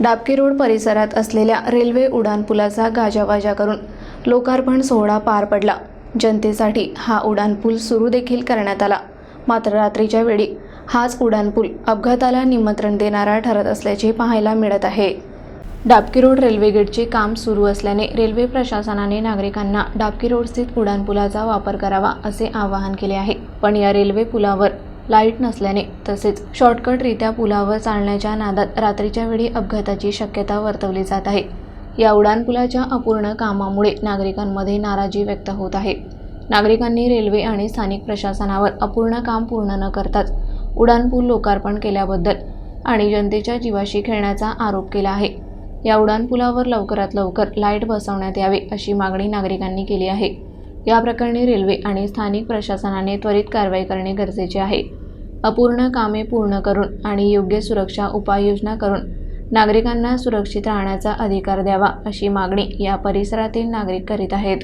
Dabki road परिसरात असलेल्या railway उड्डाणपुलाचा गाजावाजा करून लोकार्पण सोहळा पार पडला. जनतेसाठी हा उड्डाणपूल सुरू देखील करण्यात आला. मात्र रात्रीच्या वेळी हाच उड्डाणपूल अपघाताला निमंत्रण देणारा ठरत असल्याचे पाहायला मिळत आहे. डाबकी रोड रेल्वे गेटचे काम सुरू असल्याने रेल्वे प्रशासनाने नागरिकांना डाबकी रोड स्थित उड्डाणपुलाचा वापर करावा असे आवाहन केले आहे. पण या रेल्वे पुलावर लाइट नसल्याने तसेच शॉर्टकटरित्या पुलावर चालण्याच्या नादात रात्रीच्या वेळी अपघाताची शक्यता वर्तवली जात आहे. या उड्डाणपुलाच्या अपूर्ण कामामुळे नागरिकांमध्ये नाराजी व्यक्त होत आहे. नागरिकांनी रेल्वे आणि स्थानिक प्रशासनावर अपूर्ण काम पूर्ण न करताच उड्डाणपूल लोकार्पण केल्याबद्दल आणि जनतेच्या जीवाशी खेळण्याचा आरोप केला आहे. या उड्डाणपुलावर लवकरात लवकर लाइट बसवण्यात यावे अशी मागणी नागरिकांनी केली आहे. या प्रकरणी रेल्वे आणि स्थानिक प्रशासनाने त्वरित कारवाई करणे गरजेचे आहे. अपूर्ण कामे पूर्ण करून आणि योग्य सुरक्षा उपाययोजना करून नागरिकांना सुरक्षित राहण्याचा अधिकार द्यावा अशी मागणी या परिसरातील नागरिक करीत आहेत.